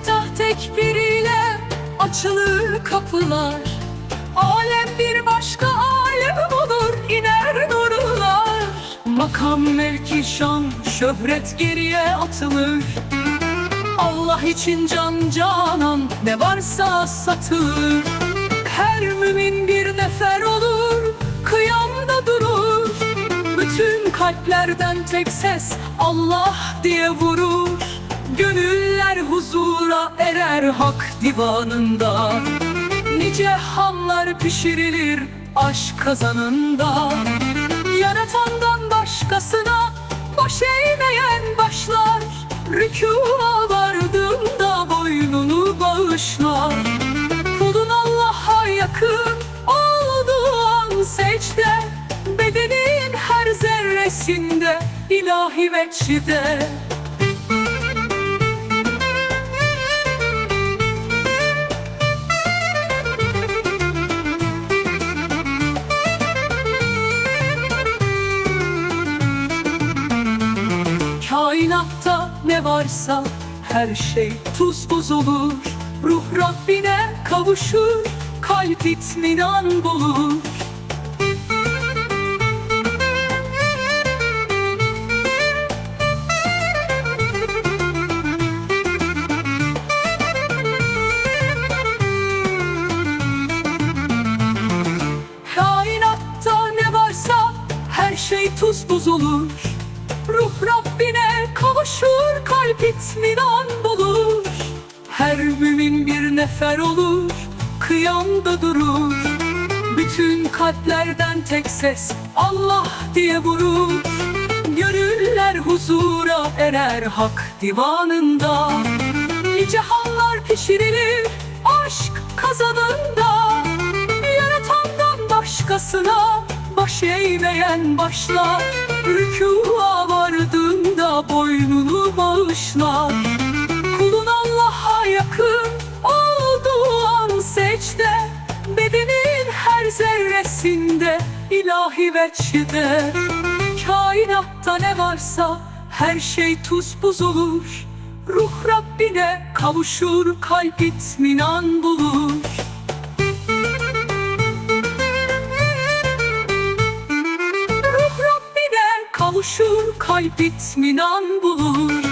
İftitah tekbiriyle açılır kapılar. Alem bir başka alem olur iner nurlar. Makam mevki şan şöhret geriye atılır. Allah için can canan ne varsa satılır. Her mümin bir nefer olur kıyamda durur. Bütün kalplerden tek ses Allah diye vurur Gönüller huzura erer hak divanında. Nice hamlar pişirilir aşk kazanında. Yaratandan başkasına baş eğmeyen başlar. Rükûa vardığında boynunu bağışlar. Kulun Allah'a yakın olduğu an secde. Bedenin her zerresinde ilahi veçide Kainatta ne varsa her şey tuz buz olur. Ruh Rabbine kavuşur, kalp itminan bulur. Kainatta ne varsa her şey tuz buz olur Ruh Rabbine kavuşur, kalp itminan bulur. Her mümin bir nefer olur, kıyamda durur. Bütün kalplerden tek ses Allah diye vurur. Gönüller huzura erer hak divanında. Nice hallar pişirilir aşk kazanında. Yaratandan başkasına baş eğmeyen başlar Rükûa vardığında boynunu bağışlar Kulun Allah'a yakın olduğu an secde Bedenin her zerresinde ilahi veçide Kainatta ne varsa her şey tuz buz olur. Ruh Rabbine kavuşur, kalp itminan bulur kavuşur, kalp itminan bulur